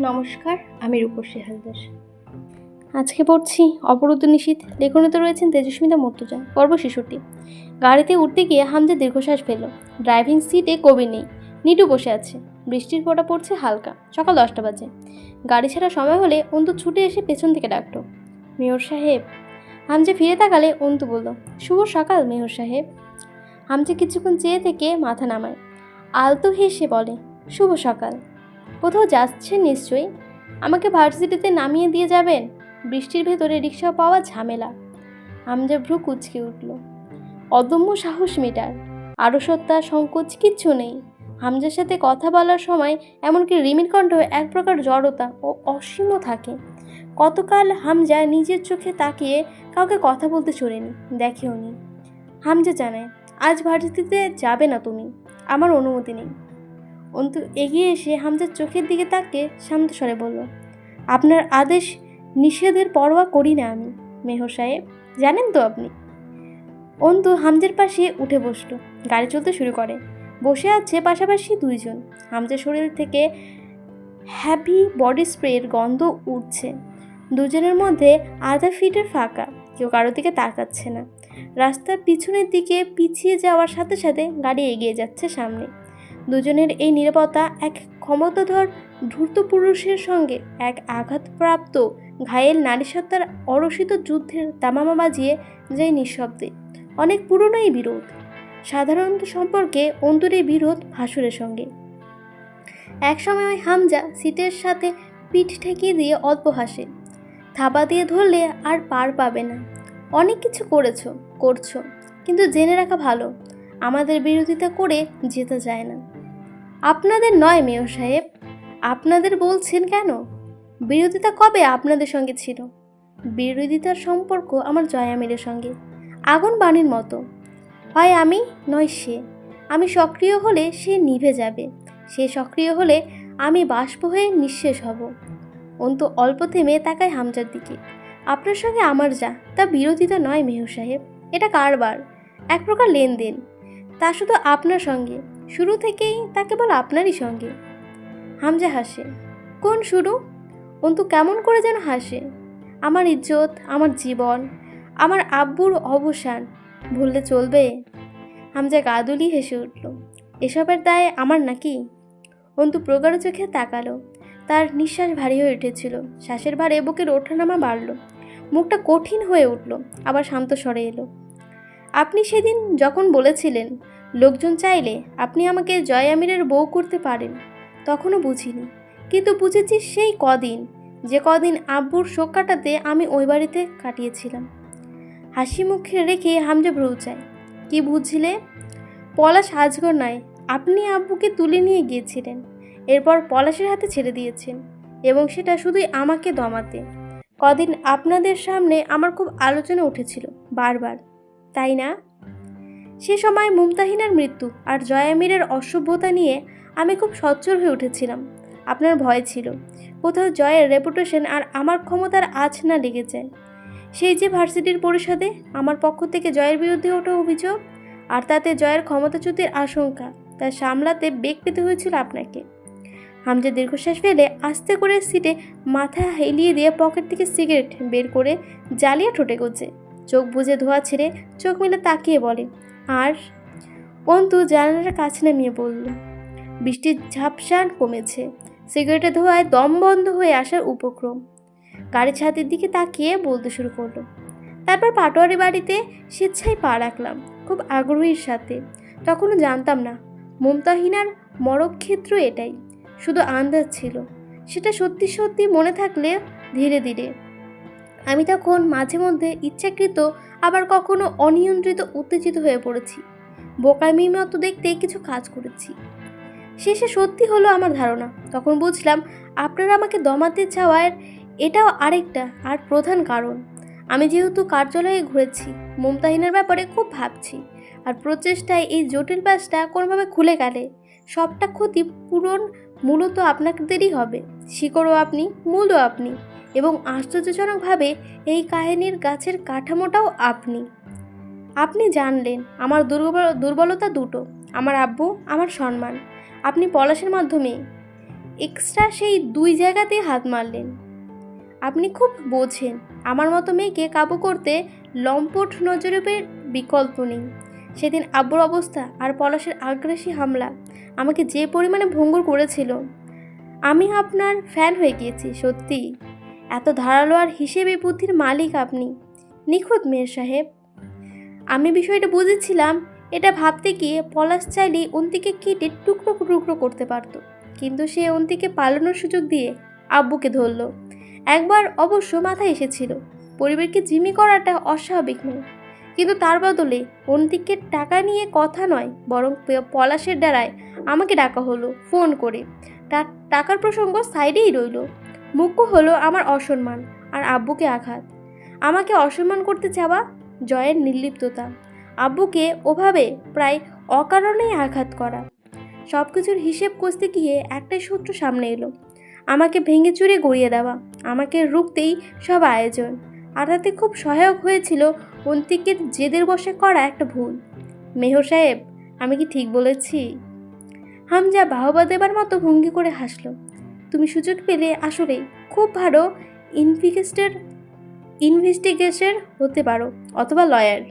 নমস্কার, আমি রূপসী হালদার। আজকে পড়ছি অবরুদ্ধ নিশীত লেখনীতে রয়েছেন তেজস্মিতা মর্তুজা, পর্ব শিশুটি। গাড়িতে উঠতে গিয়ে হামজা দীর্ঘশ্বাস ফেল ড্রাইভিং সিটে কবি নেই, নিটু বসে আছে। বৃষ্টির ফোঁটা পড়ছে হালকা, সকাল দশটা বাজে। গাড়ি ছাড়া সময় হলে অন্তু ছুটে এসে পেছন থেকে ডাকলো মেয়র সাহেব? হামজা ফিরে তাকালে অন্তু বলল, শুভ সকাল মেয়র সাহেব। হামজা কিছুক্ষণ চেয়ে থেকে মাথা নামায়। আলতো হেসে বলে, শুভ সকাল। কোথাও যাচ্ছেন নিশ্চয়ই? আমাকে ভার্সিটিতে নামিয়ে দিয়ে যাবেন? বৃষ্টির ভেতরে রিক্সা পাওয়া ঝামেলা। হামজা ভ্রু কুচকে উঠল। অদম্য সাহস মিটার। আড়সত্তা, সংকোচ কিচ্ছু নেই। হামজার সাথে কথা বলার সময় এমনকি রিমির কণ্ঠ এক প্রকার জড়তা ও অসীম থাকে। কতকাল হামজা নিজের চোখে তাকিয়ে কাউকে কথা বলতে চড়েনি দেখেও নি হামজা জানায়, আজ ভার্সিটিতে যাবে না তুমি। আমার অনুমতি নেই। অন্তু এগিয়ে এসে হামজার চোখের দিকে তাকিয়ে শান্ত স্বরে বলল, আপনার আদেশ নিষেধের পরোয়া করি না আমি, মেহর সাহেব। জানেন তো আপনি? অন্তু হামজার পাশে উঠে বসল, গাড়ি চলতে শুরু করে। বসে আছে পাশাপাশি দুইজন। হামজার শরীর থেকে হ্যাপি বডি স্প্রের গন্ধ উঠছে। দুজনের মধ্যে আধা ফিটের ফাঁকা, কেউ কারও দিকে তাকাচ্ছে না। রাস্তার পিছনের দিকে পিছিয়ে যাওয়ার সাথে সাথে গাড়ি এগিয়ে যাচ্ছে সামনে। দুজনের এই নিরাপত্তা এক ক্ষমতাধর ধূর্ত পুরুষের সঙ্গে এক আঘাতপ্রাপ্ত ঘায়েল নারী সত্তার অরসিত যুদ্ধের তামামা বাজিয়ে যায় নিঃশব্দে। অনেক পুরনো এই বিরোধ। সাধারণত সম্পর্কে অন্তর বিরোধ ভাসুরের সঙ্গে। একসময় হামজা সিটের সাথে পিঠ ঠেকিয়ে দিয়ে অল্প হাসে। থাবা দিয়ে ধরলে আর পার পাবে না। অনেক কিছু করেছ, করছ, কিন্তু জেনে রাখা ভালো। আমাদের বিরোধিতা করে যেতে যায় না। আপনাদের নয়, মেয়র সাহেব। আপনাদের বলছেন কেন? বিরোধিতা কবে আপনাদের সঙ্গে ছিল? বিরোধিতার সম্পর্ক আমার জয়ামিরের সঙ্গে, আগুন বাণীর মতো। হয় আমি, নয় সে। আমি সক্রিয় হলে সে নিভে যাবে। সে সক্রিয় হলে আমি বাষ্প হয়ে নিঃশেষ হব। অন্ত অল্প থেমে তাকায় হামজার দিকে। আপনার সঙ্গে আমার যা, তা বিরোধিতা নয়, মেয়র সাহেব। এটা কারবার। এক প্রকার লেনদেন। তা শুধু আপনার সঙ্গে। শুরু থেকেই তা কেবল আপনারই সঙ্গে। হামজা হাসে, কোন শুরু? অন্তু কেমন করে যেন হাসে। আমার ইজ্জত, আমার জীবন, আমার আব্বুর অবসান, ভুললে চলবে? হামজা গাদুলি হেসে উঠল, এসবের দায় আমার নাকি? অন্তু প্রগাঢ় চোখে তাকালো, তার নিঃশ্বাস ভারী হয়ে উঠেছিল। শ্বাসের ভারে বুকের ওঠানামা বাড়ল, মুখটা কঠিন হয়ে উঠল, আবার শান্ত স্বরে এলো, আপনি সেদিন যখন বলেছিলেন লোকজন চাইলে আপনি আমাকে জয় আমিরের বউ করতে পারেন। তখনও বুঝিনি। কিন্তু বুঝেছি সেই কদিন, যে কদিন আব্বুর শোক কাটাতে আমি ওই বাড়িতে কাটিয়েছিলাম। হাসি মুখে রেখে হামজা ভ্রু চায় কি বুঝলে? পলাশ আজগর নয় আপনি আব্বুকে তুলে নিয়ে গিয়েছিলেন। এরপর পলাশের হাতে ছেড়ে দিয়েছেন এবং সেটা শুধুই আমাকে দমাতে। কদিন আপনাদের সামনে আমার খুব আলোচনা উঠেছিল, বারবার। তাই না? সে সময় মুমতাহিনার মৃত্যু আর জয়ামিরের অসভ্যতা নিয়ে আমি খুব সচ্ছল হয়ে উঠেছিলাম। আপনার ভয় ছিল। কোথাও জয়ের রেপুটেশন আর আমার ক্ষমতার আঁচ না লেগে যায় সেই যে ভার্সিটির পরিষদে আমার পক্ষ থেকে জয়ের বিরুদ্ধে ওঠা অভিযোগ আর তাতে জয়ের ক্ষমতাচ্যুতির আশঙ্কা, তা সামলাতে বেগ পেতে হয়েছিল আপনাকে। হামজা দীর্ঘশ্বাস ফেলে আস্তে করে সিটে মাথা হেলিয়ে দিয়ে পকেট থেকে সিগারেট বের করে জ্বালিয়ে ঠোঁটে গজে চোখ বুঝে ধোয়া ছেড়ে চোখ মেলে তাকিয়ে বলে আর অন্তু জানালার কাছে নামিয়ে বলল বৃষ্টির ঝাপসান কমেছে। সিগারেটের ধোয়ায় দম বন্ধ হয়ে আসার উপক্রম। গাড়ি ছাদের দিকে তাকিয়ে বলতে শুরু করল। তারপর পাটোয়ারি বাড়িতে স্বেচ্ছায় পা রাখলাম, খুব আগ্রহীর সাথে। তখনও জানতাম না, মমতাহিনার মরক্ষেত্র এটাই। শুধু আন্দাজ ছিল। সেটা সত্যি সত্যি মনে থাকলে ধীরে ধীরে আমি তখন মাঝে মধ্যে ইচ্ছাকৃত, আবার কখনো অনিয়ন্ত্রিত, উত্তেজিত হয়ে পড়েছি। বোকামির মতো দেখতে কিছু কাজ করেছি। শেষে সত্যি হলো আমার ধারণা। তখন বুঝলাম, আপনারা আমাকে দমাতে চাওয়ার এটাও আরেকটা আর প্রধান কারণ। আমি যেহেতু কার্যালয়ে ঘুরেছি, মমতাহিনের ব্যাপারে খুব ভাবছি, আর প্রচেষ্টায় এই জটিল ব্যাসটা কোনোভাবে খুলে গেলে সবটা ক্ষতি পূরণ মূলত আপনাদেরই হবে। শিকড়ও আপনি, মূলও আপনি। এবং আশ্চর্যজনকভাবে এই কাহিনীর গাছের কাঠামোটাও আপনি। আপনি জানলেন, আমার দুর্বল, দুর্বলতা দুটো, আমার আব্বু, আমার সম্মান। আপনি পলাশের মাধ্যমে এক্সট্রা সেই দুই জায়গাতেই হাত মারলেন। আপনি খুব বোঝেন, আমার মতো মেয়েকে কাবু করতে লম্পট নজরূপের বিকল্প নেই। সেদিন আব্বুর অবস্থা আর পলাশের আগ্রাসী হামলা আমাকে যে পরিমাণে ভঙ্গুর করেছিল, আমি আপনার ফ্যান হয়ে গিয়েছি সত্যি এত ধারালো আর হিসেবে বুদ্ধির মালিক আপনি। নিখুঁত মেয়ের সাহেব। আমি বিষয়টা বুঝেছিলাম, এটা ভাবতে গিয়ে পলাশ চাইলেই অন্তিকে কেটে টুকরো টুকরো করতে পারতো। কিন্তু সে অন্তিকে পালানোর সুযোগ দিয়ে আব্বুকে ধরলো। একবার অবশ্য মাথায় এসেছিল, পরিবারকে জিমি করাটা অস্বাভাবিক নয়। কিন্তু তার বদলে অন্তিকের টাকা নিয়ে কথা নয়, বরং পলাশের দ্বারায় আমাকে ডাকা হলো, ফোন করে। তার টাকার প্রসঙ্গ সাইডেই রইল। মুখ্য হলো আমার অসম্মান আর আব্বুকে আঘাত। আমাকে অসম্মান করতে চাওয়া জয়ের নির্লিপ্ততা। আব্বুকে ওভাবে প্রায় অকারণেই আঘাত করা। সব কিছুর হিসেব কষতে গিয়ে একটাই সূত্র সামনে এলো। আমাকে ভেঙে চুরে গড়িয়ে দেওয়া। আমাকে রুখতেই সব আয়োজন। আর তাতে খুব সহায়ক হয়েছিল অন্তিককে জেদের বসে করা একটা ভুল। মেহর সাহেব, আমি কি ঠিক বলেছি? হামজা বাহবা দেবার মতো ভঙ্গি করে হাসলো। তুমি সুযোগ পেলে আসলে খুব ভালো ইনভেস্টের ইনভেস্টিগেশন হতে পারো, অথবা লয়ার।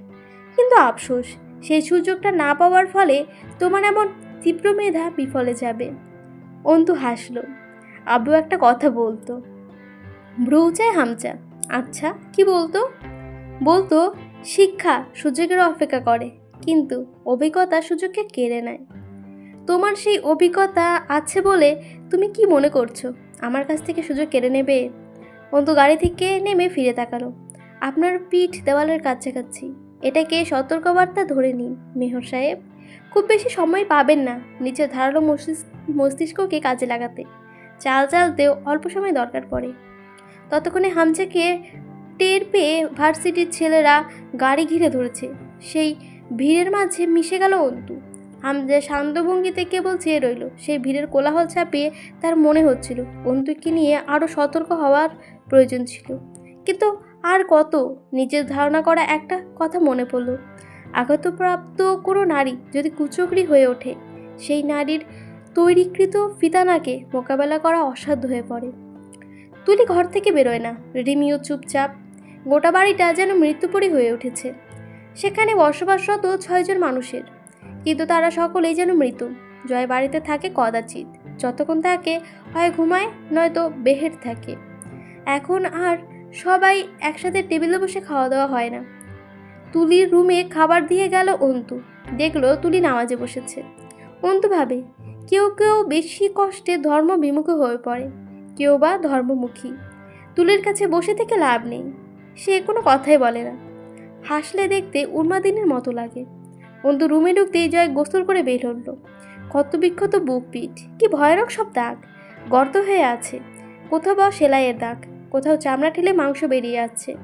কিন্তু আফসোস, সেই সুযোগটা না পাওয়ার ফলে তোমার এমন তীব্র মেধা বিফলে যাবে। অন্তু হাসলো। আব্বু একটা কথা বলতো। ব্রুচায় হামচা। আচ্ছা কি বলতো? বলতো, শিক্ষা সুযোগের অপেক্ষা করে, কিন্তু অভিজ্ঞতা সুযোগকে কেড়ে নেয়। তোমার সেই অভিজ্ঞতা আছে বলে তুমি কি মনে করছ? আমার কাছ থেকে সুযোগ কেড়ে নেবে? অন্ত গাড়ি থেকে নেমে ফিরে তাকালো। আপনার পিঠ দেওয়ালের কাছাকাছি। এটাকে সতর্কবার্তা ধরে নিন, মেহর সাহেব। খুব বেশি সময় পাবেন না নিচের ধারালো মস্তিষ্ক মস্তিষ্ককে কাজে লাগাতে। চাল চালতেও অল্প সময় দরকার পড়ে। ততক্ষণে হামজাকে টের পেয়ে ভার্সিটির ছেলেরা গাড়ি ঘিরে ধরেছে। সেই ভিড়ের মাঝে মিশে গেল অন্তু। হামজা শান্ত ভঙ্গিতে কেবল চেয়ে রইল। সেই ভিড়ের কোলাহল ছাপিয়ে তার মনে হচ্ছিল অন্তুকে নিয়ে আরও সতর্ক হওয়ার প্রয়োজন ছিল। কিন্তু আর কত নিজের ধারণা করা একটা কথা মনে পড়ল। আঘাতপ্রাপ্ত কোনো নারী যদি কুচকরি হয়ে ওঠে, সেই নারীর তৈরিকৃত ফিতানাকে মোকাবেলা করা অসাধ্য হয়ে পড়ে। তুলি ঘর থেকে বেরোয় না, রিমিও চুপচাপ। গোটা বাড়িটা যেন মৃত্যুপরী হয়ে উঠেছে। সেখানে বসবাসরত ছয়জন মানুষের। কিন্তু তারা সকলেই যেন মৃত জয় বাড়িতে থাকে কদাচিৎ। যতক্ষণ থাকে, হয় ঘুমায়, নয়তো বেহের থাকে। এখন আর সবাই একসাথে টেবিলে বসে খাওয়া দাওয়া হয় না। তুলির রুমে খাবার দিয়ে গেল অন্তু। দেখল তুলি নামাজে বসেছে। অন্তু ভাবে, কেউ কেউ বেশি কষ্টে ধর্ম বিমুখী হয়ে পড়ে, কেউ বা ধর্মমুখী। তুলির কাছে বসে থেকে লাভ নেই। সে কোনো কথাই বলে না। হাসলে দেখতে উন্মাদিনীর মতো লাগে। অন্তু রুমে ঢুকতেই জয় গোসল করে বের হল। ক্ষত বিক্ষত বুক পিঠ। কি ভয়ানক সব দাগ। গর্ত হয়ে আছে। কোথাও বা সেলাইয়ের দাগ। কোথাও চামড়া ঠেলে মাংস বেরিয়ে যাচ্ছে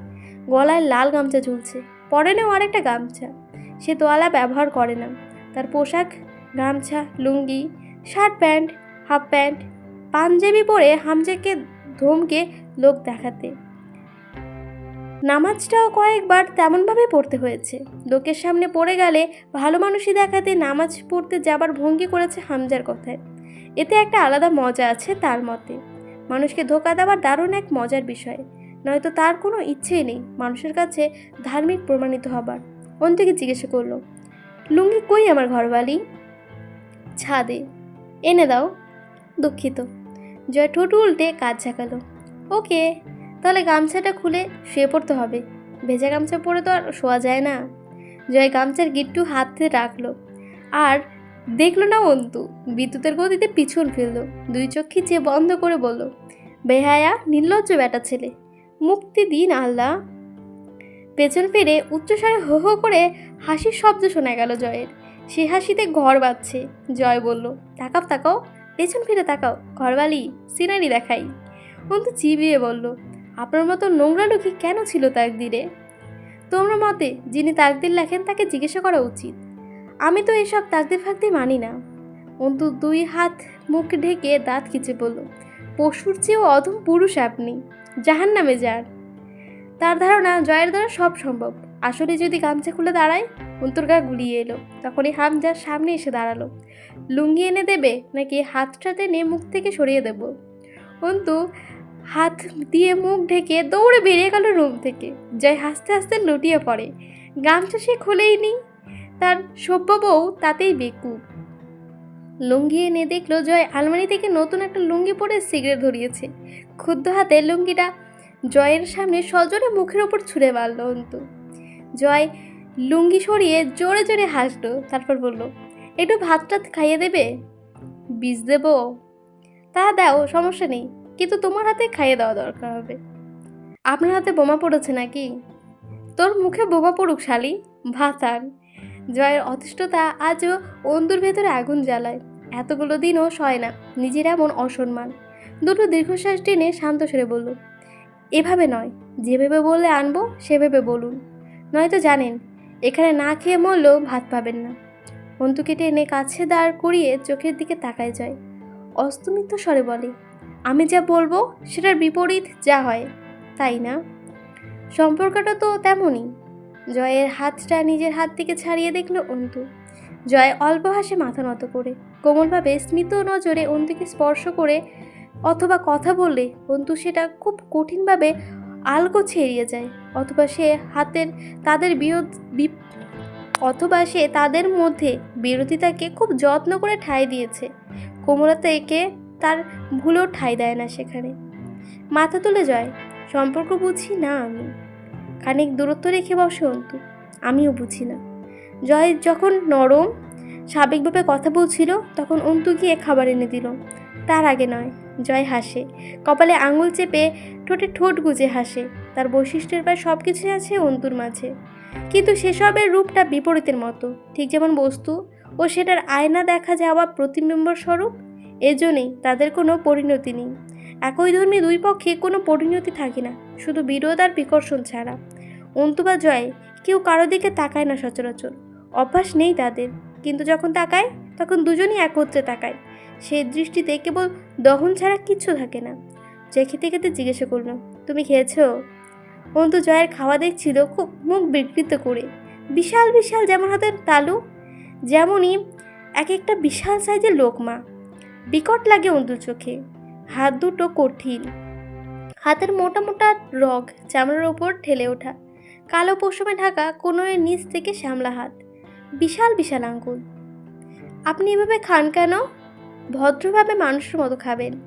গলায় লাল গামছা ঝুলছে। পরে পরেনেও আরেকটা গামছা। সে তোয়ালা ব্যবহার করে না। তার পোশাক, গামছা, লুঙ্গি, শার্ট প্যান্ট, হাফ প্যান্ট, পাঞ্জাবি পরে হামজাকে, ধমকে লোক দেখাতে। নামাজটাও কয়েকবার তেমনভাবে পড়তে হয়েছে। লোকের সামনে পড়ে গেলে ভালো মানুষই দেখাতে নামাজ পড়তে যাবার ভঙ্গি করেছে হামজার কথায়। এতে একটা আলাদা মজা আছে তার মতে। মানুষকে ধোকা দেওয়ার দারুণ এক মজার বিষয়। নয়তো তার কোনো ইচ্ছেই নেই মানুষের কাছে ধার্মিক প্রমাণিত হবার। অন্তিকে জিজ্ঞেস করল, লুঙ্গি কই আমার ঘরবালি? ছাদে। এনে দাও। দুঃখিত। জয় ঠোঁট উল্টে কাজ ঝাঁকালো। ওকে। তাহলে গামছাটা খুলে শুয়ে পড়তে হবে। ভেজা গামছা পরে তো আর শোয়া যায় না। জয় গামছার গিট্টু হাতে রাখল। আর দেখল না অন্তু, বিদ্যুতের গতিতে পিছন ফেলল দুই চোখ চেয়ে বন্ধ করে বলল, বেহায়া, নির্লজ্জ বেটা ছেলে। মুক্তি দিন আল্লাহ। পেছন ফিরে উচ্চস্বরে হো হো করে হাসির শব্দ শোনা গেল জয়ের। সে হাসিতে ঘর বাজছে জয় বলল, তাকাও তাকাও, পেছন ফিরে তাকাও। ঘরবালি, সিনারি দেখাই। অন্তু চিবিয়ে বলল আপনার মতো নোংরা লোকই কেন ছিল তাকদিরে? তোমরা মতে যিনি তাকদির লেখেন তাকে জিজ্ঞাসা করা উচিত। আমি তো এসব তাকদির ফাকদির মানি না। অন্তু দুই হাত মুখ ঢেকে দাঁত খিচে বলল, পশুর চেয়েও অধম পুরুষ আপনি জাহান নামে যান। তার ধারণা জয়ের দ্বারা সব সম্ভব। আসলে যদি গামছা খুলে দাঁড়ায়, অন্তুর গা গুলিয়ে এলো। তখনই হামজার সামনে এসে দাঁড়াল। লুঙ্গি এনে দেবে নাকি হাতটা টেনে মুখ থেকে সরিয়ে দেব? অন্তু হাত দিয়ে মুখ ঢেকে দৌড়ে বেরিয়ে গেল রুম থেকে। জয় হাসতে হাসতে লুটিয়ে পড়ে। গামছা সে খোলেই নি। তার সভ্য বউ তাতেই বেকুব। লুঙ্গি এনে দেখল জয় আলমারি থেকে নতুন একটা লুঙ্গি পরে সিগারেট ধরিয়েছে। ক্ষুদ্র হাতে লুঙ্গিটা জয়ের সামনে সজোরে মুখের ওপর ছুঁড়ে মারল অন্তু। জয় লুঙ্গি সরিয়ে জোরে জোরে হাসলো, তারপর বলল, একটু ভাত টাত খাইয়ে দেবে? বীজ দেব। তা দাও, সমস্যা নেই। কিন্তু তোমার হাতে খাইয়ে দেওয়া দরকার হবে। আপনার হাতে বোমা পড়েছে নাকি? তোর মুখে বোমা পড়ুক, শালি। ভাত আন জয়ের অতিষ্ঠতা আজও অন্দুর ভেতরে আগুন জ্বালায়। এতগুলো দিনও সয় না, নিজের এমন অসম্মান। দুটো দীর্ঘশ্বাস টেনে শান্ত সেরে বলল, এভাবে নয়, যেভাবে বললে আনব, সেভাবে বলুন। নয়তো জানেন, এখানে না খেয়ে মরলেও ভাত পাবেন না। অন্তুকে টেনে কাছে দাঁড় করিয়ে চোখের দিকে তাকায় যায় অস্তমিত স্বরে বলে আমি যা বলব সেটার বিপরীত যা হয়, তাই না? সম্পর্কটা তো তেমনই। জয়ের হাতটা নিজের হাত থেকে ছাড়িয়ে দেখল অন্তু। জয় অল্প হাসে মাথা নত করে, কোমলভাবে স্মিত নজরে অন্তুকে স্পর্শ করে অথবা কথা বললে অন্তু সেটা খুব কঠিনভাবে আলগো এড়িয়ে যায়, অথবা সে হাতের তাদের বিরোধ অথবা সে তাদের মধ্যে বিরোধিতাকে খুব যত্ন করে ঠাঁই দিয়েছে। কোমলতা একে তার ভুলও ঠাঁই দেয় না সেখানে। মাথা তুলে যায় সম্পর্ক বুঝি না আমি। খানিক দূরত্ব রেখে বসে অন্তু আমিও বুঝি না। জয় যখন নরম স্বাভাবিকভাবে কথা বলছিল, তখন অন্তু গিয়ে খাবার এনে দিল। তার আগে নয়, জয় হাসে। কপালে আঙুল চেপে ঠোঁটে ঠোঁট গুজে হাসে। তার বৈশিষ্ট্যের প্রায় সব কিছুই আছে অন্তুর মাঝে। কিন্তু সেসবের রূপটা বিপরীতের মতো। ঠিক যেমন বস্তু ও সেটার আয়না দেখা যাওয়া প্রতিবিম্ব স্বরূপ এজন্যই তাদের কোনো পরিণতি নেই। একই ধর্মী দুই পক্ষে কোনো পরিণতি থাকে না, শুধু বিরোধ আর বিকর্ষণ ছাড়া। অন্তু বা জয় কেউ কারও দিকে তাকায় না সচরাচর, অভ্যাস নেই তাদের। কিন্তু যখন তাকায়, তখন দুজনই একত্রে তাকায়। সেই দৃষ্টিতে কেবল দহন ছাড়া কিচ্ছু থাকে না। যে খেতে খেতে জিজ্ঞাসা করল, তুমি খেয়েছো? অন্তু জয়ের খাওয়া দেখছিল খুব মুখ বিকৃত করে। বিশাল বিশাল যেমন হাতের তালু, যেমনই এক একটা বিশাল সাইজের লোকমা। বিকট লাগে অন্তুর চোখে। হাত দুটো কঠিন। হাতের মোটা মোটা রগ চামড়ার ওপর ঠেলে ওঠা। কালো পশমে ঢাকা কোনোয়ের নিচ থেকে শ্যামলা হাত। বিশাল বিশাল আঙ্গুল। আপনি এভাবে খান কেন? ভদ্রভাবে মানুষের মতো খাবেন।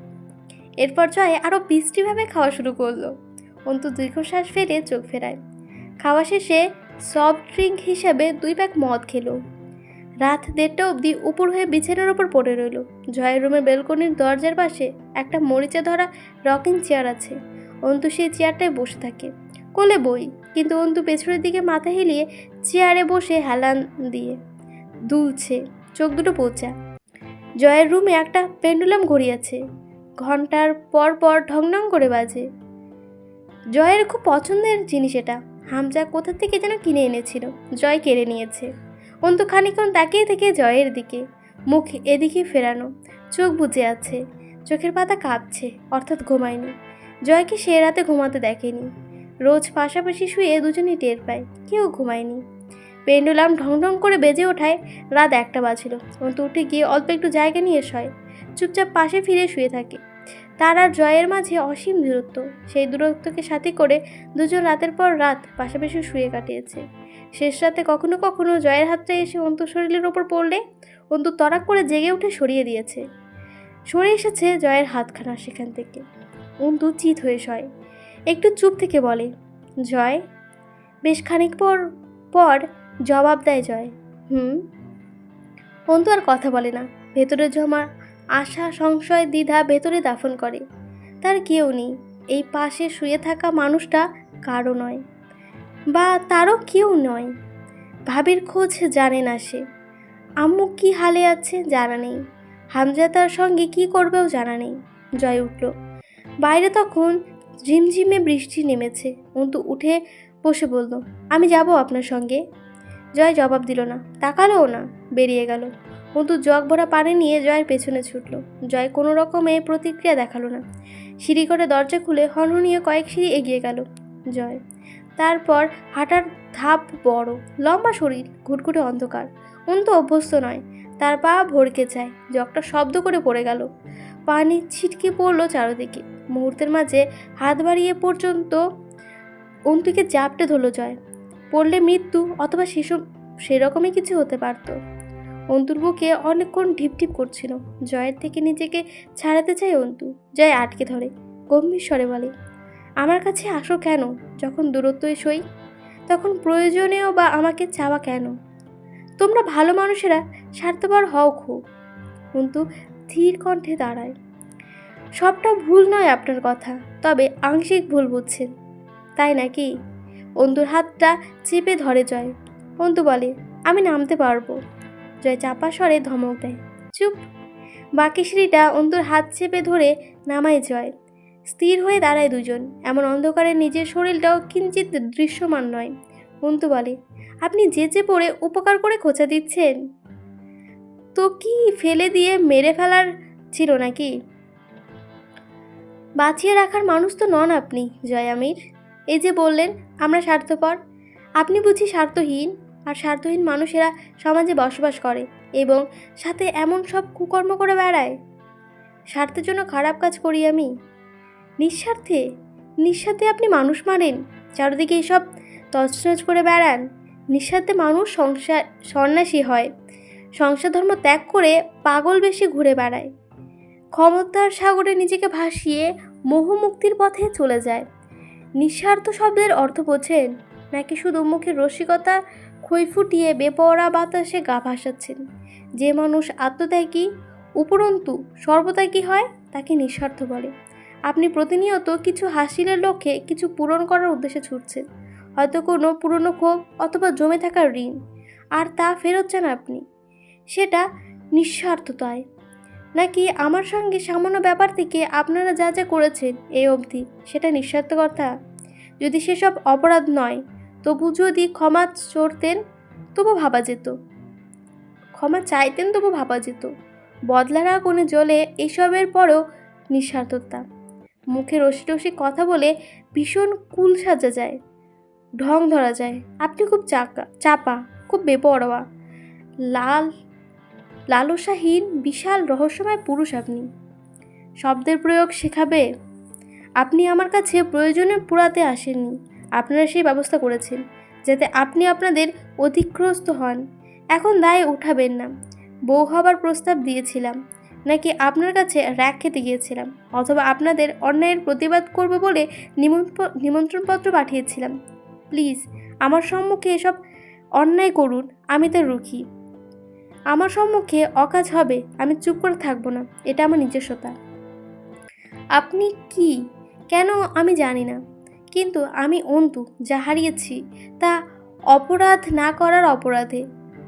এরপর জয় আরও বৃষ্টিভাবে খাওয়া শুরু করল। অন্তু দীর্ঘশ্বাস ফেলে চোখ ফেরায়। খাওয়া শেষে সফট ড্রিঙ্ক হিসেবে দুই প্যাক মদ খেলো। রাত দেড়টা অবধি উপর হয়ে বিছানার ওপর পড়ে রইল। জয়ের রুমের বেলকনির দরজার পাশে একটা মরিচা ধরা রকিং চেয়ার আছে। অন্তু সেই চেয়ারটায় বসে থাকে। কোলে বই, কিন্তু অন্তু পেছনের দিকে মাথা হেলিয়ে চেয়ারে বসে হেলান দিয়ে দুলছে, চোখ দুটো পোচা। জয়ের রুমে একটা পেন্ডুলাম ঘড়ি আছে। ঘণ্টার পর পর ঢংঢং করে বাজে। জয়ের খুব পছন্দের জিনিস এটা। হামজা কোথা থেকে যেন কিনে এনেছিল। জয় কেড়ে নিয়েছে। অন্তু খানিক্ষণ তাকিয়ে থেকে জয়ের দিকে। মুখ এদিকে ফেরানো। চোখ বুজে আছে। চোখের পাতা কাঁপছে, অর্থাৎ ঘুমায়নি। জয়কে সে রাতে ঘুমাতে দেখেনি। রোজ পাশাপাশি শুয়ে দুজনেই টের পায়, কেউ ঘুমায়নি। পেন্ডুলাম ঢং ঢং করে বেজে ওঠায়, রাত একটা বাজছিল। অন্তু উঠে গিয়ে অল্প একটু জায়গা নিয়ে শয়। চুপচাপ পাশে ফিরে শুয়ে থাকে। তার আর জয়ের মাঝে অসীম দূরত্ব। সেই দূরত্বকে সাথে করে দুজন রাতের পর রাত পাশাপাশি শুয়ে কাটিয়েছে। শেষ রাতে কখনো কখনো জয়ের হাতটা এসে অন্তু শরীরের ওপর পড়লে অন্তু তরাক করে জেগে উঠে সরিয়ে দিয়েছে। সরে এসেছে জয়ের হাতখানা সেখান থেকে। অন্তু চিত হয়ে শয়। একটু চুপ থেকে বলে, জয়? বেশ খানিক পর পর জবাব দেয় জয়। হুম? অন্তু আর কথা বলে না। ভেতরে জমা আশা, সংশয়, দ্বিধা ভেতরে দাফন করে। তার কেউ নেই। এই পাশে শুয়ে থাকা মানুষটা কারও নয়, বা তারও কেউ নয়। ভাবির খোঁজ জানে না সে। আম্মু কি হালে আছে জানা নেই। হামজা তার সঙ্গে কি করবেও জানা নেই। জয় উঠল। বাইরে তখন ঝিমঝিমে বৃষ্টি নেমেছে। অন্তু উঠে বসে বলল, আমি যাব আপনার সঙ্গে? জয় জবাব দিল না। তাকালোও না, বেরিয়ে গেল। অন্তু জগ ভরা পানি নিয়ে জয়ের পেছনে ছুটল। জয় কোনো রকমে প্রতিক্রিয়া দেখাল না। সিঁড়ি করে দরজা খুলে হনহনিয়ে কয়েক সিঁড়ি এগিয়ে গেল জয়। তারপর হাঁটার ধাপ বড়, লম্বা শরীর, ঘুটঘুটে অন্ধকার। অন্তু অভ্যস্ত নয়, তার পা ভরকে যায়, জগটা শব্দ করে পড়ে গেল। পানি ছিটকে পড়ল চারদিকে। মুহূর্তের মাঝে হাত বাড়িয়ে পর্যন্ত অন্তুকে জাপটে ধরলো জয়। পড়লে মৃত্যু অথবা সেসব সেরকমই কিছু হতে পারত। অন্তুর বুকে অনেকক্ষণ ঢিপঢিপ করছিল। জয়ের থেকে নিজেকে ছাড়াতে চায় অন্তু। জয় আটকে ধরে, গম্ভীর স্বরে বলে, আমার কাছে আসো কেন? যখন দূরত্বই সই, তখন প্রয়োজনেও বা আমাকে চাওয়া কেন? তোমরা ভালো মানুষেরা, স্বার্থপর হও খুব। কিন্তু ধীর কণ্ঠে দাঁড়ায়, সবটা ভুল নয় আপনার কথা, তবে আংশিক ভুল বুঝছেন। তাই নাকি? অন্তুর হাতটা চেপে ধরে জয়। অন্তু বলে, আমি নামতে পারব। জয় চাপা স্বরে ধমক দেয়। চুপ। বাকি সিঁড়িটা অন্তুর হাত চেপে ধরে নামায় জয়। স্থির হয়ে দাঁড়ায় দুজন। এমন অন্ধকারে নিজের শরীরটাও কিঞ্চিত দৃশ্যমান নয়। অন্তু বলে, আপনি যে যে পড়ে উপকার করে খোঁচা দিচ্ছেন? তো কি ফেলে দিয়ে মেরে ফেলার ছিল নাকি? বাঁচিয়ে রাখার মানুষ তো নন আপনি, জয় আমির। এই যে বললেন, আমরা স্বার্থপর। আপনি বুঝি স্বার্থহীন? আর স্বার্থহীন মানুষেরা সমাজে বসবাস করে এবং সাথে এমন সব কুকর্ম করে বেড়ায়। স্বার্থের জন্য খারাপ কাজ করি আমি। নিঃস্বার্থে নিঃস্বার্থে আপনি মানুষ মারেন চারিদিকে এসব তছনছ করে বেড়ান। নিঃস্বার্থে মানুষ সংসার, সন্ন্যাসী হয়। সংসার ধর্ম ত্যাগ করে পাগল বেশি ঘুরে বেড়ায়। ক্ষমতার সাগরে নিজেকে ভাসিয়ে মোহমুক্তির পথে চলে যায়। নিঃস্বার্থ শব্দের অর্থ বোঝেন, নাকি শুধু মুখের রসিকতা খই ফুটিয়ে বেপরা বাতাসে গা ভাসাচ্ছেন। যে মানুষ আত্মত্যাগী উপরন্তু সর্বত্যাগী হয়, তাকে নিঃস্বার্থ বলে। আপনি প্রতিনিয়ত কিছু হাসিলের লক্ষ্যে কিছু পূরণ করার উদ্দেশ্যে ছুটছেন। হয়তো কোনো পুরনো ক্ষোভ অথবা জমে থাকা ঋণ, আর তা ফেরত চান আপনি। সেটা নিঃস্বার্থতায়। নাকি আমার সঙ্গে সামান্য ব্যাপার থেকে আপনারা যা যা করেছেন এই অবধি, সেটা নিঃস্বার্থকতা? যদি সেসব অপরাধ নয় তবু যদি ক্ষমা চড়তেন, তবু ভাবা যেত। ক্ষমা চাইতেন, তবু ভাবা যেত। বদলার কোণে জ্বলে এসবের পরও নিঃস্বার্থতা। মুখে রসি রসি কথা বলে ভীষণ কুল সাজা যায়। ঢং ধরা যায়। আপনি খুব চাকা, চাপা, খুব বেপরোয়া। লাল, লালসাহীন, বিশাল, রহস্যময় পুরুষ আপনি। শব্দের প্রয়োগ শেখাবে। আপনি আমার কাছে প্রয়োজনে পুরাতে আসেননি। আপনারা সেই ব্যবস্থা করেছেন, যাতে আপনি আপনাদের অধিগ্রস্ত হন। এখন দায়ে উঠাবেন না। বউ হবার প্রস্তাব দিয়েছিলাম, নাকি আপনার কাছে র্যাক খেতে গিয়েছিলাম, অথবা আপনাদের অন্যায়ের প্রতিবাদ করবে বলে নিমন্ত্র- নিমন্ত্রণপত্র পাঠিয়েছিলাম। প্লিজ, আমার সম্মুখে এসব অন্যায় করুন, আমি তার রুখি। আমার সম্মুখে অকাজ হবে, আমি চুপ করে থাকব না, এটা আমার নিজস্বতা। আপনি কি? কেন আমি জানি না। কিন্তু আমি অন্তু, যা হারিয়েছি, তা অপরাধ না করার অপরাধে।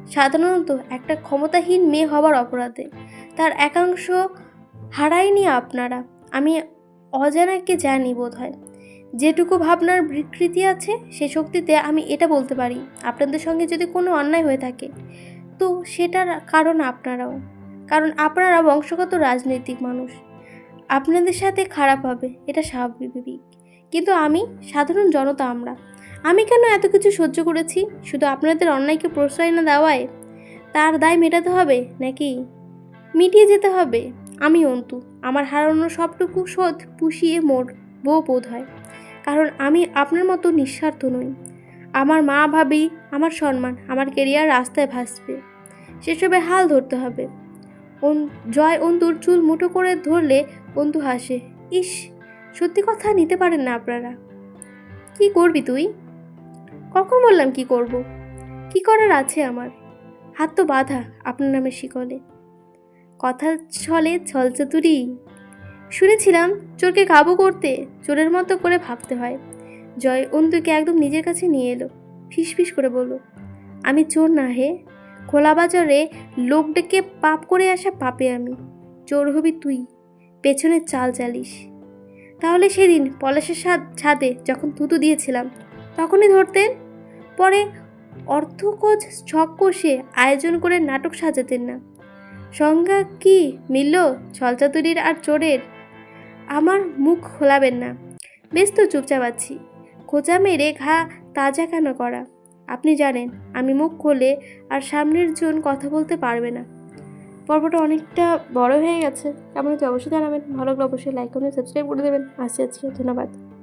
সাধারণত একটা ক্ষমতাহীন মেয়ে হবার অপরাধে। তার একাংশ হারায়নি আপনারা, আমি অজানাকে জানি বোধ হয় যেটুকু ভাবনার বিকৃতি আছে, সে শক্তিতে আমি এটা বলতে পারি। আপনাদের সঙ্গে যদি কোনো অন্যায় হয়ে থাকে, তো সেটার কারণ আপনারাও। কারণ আপনারা বংশগত রাজনৈতিক মানুষ। আপনাদের সাথে খারাপ হবে, এটা স্বাভাবিক। কিন্তু আমি সাধারণ জনতা আমরা। আমি কেন এত কিছু সহ্য করেছি? শুধু আপনাদের অন্যায়কে প্রশ্রয় না দেওয়ায়? তার দায় মেটাতে হবে নাকি? মিটিয়ে যেতে হবে। আমি অন্তু, আমার হারানোর সবটুকু শোধ পুষিয়ে মোর বউ বোধ হয়। কারণ আমি আপনার মতো নিঃস্বার্থ নই। আমার মা ভাবি, আমার সম্মান, আমার কেরিয়ার রাস্তায় ভাসবে। সেসবে হাল ধরতে হবে। জয় অন্তুর চুল মুঠো করে ধরলে অন্তু হাসে, ইস সত্যি কথা নিতে পারেন না আপনারা। কি করবি তুই? কখন বললাম কি করব? কি করার আছে আমার? হাত তো বাঁধা আপনার নামে শিকলে। কথা ছলে ছলচাতুরি শুনেছিলাম চোরকে কাবু করতে চোরের মতো করে ভাবতে হয়। জয় অন্তুকে একদম নিজের কাছে নিয়ে এলো, ফিসফিস করে বলল, আমি চোর না হে। খোলা বাজারে লোক ডেকে পাপ করে আসা পাপে আমি। চোর হবি তুই। পেছনে চাল চালিস তাহলে সেদিন পলাশের ছাদ- যখন থুতু দিয়েছিলাম, তখনই ধরতেন পরে অর্থকোচ ছক কষে আয়োজন করে নাটক সাজাতেন না। সংজ্ঞা কি মিলল ছলচাতুরির আর চোরের? আমার মুখ খোলাবেন না। বেশ তো চুপচাপ আছি। খোঁচা মেরে ঘা তাজা কেন করা? আপনি জানেন, আমি মুখ খোলে আর সামনের জন কথা বলতে পারবে না। পর্বটা অনেকটা বড় হয়ে গেছে। কেমন হচ্ছে অবশ্যই জানাবেন। ভালো লাগলে অবশ্যই লাইক করবেন সাবস্ক্রাইব করে দেবেন। আসছি আজকে। ধন্যবাদ।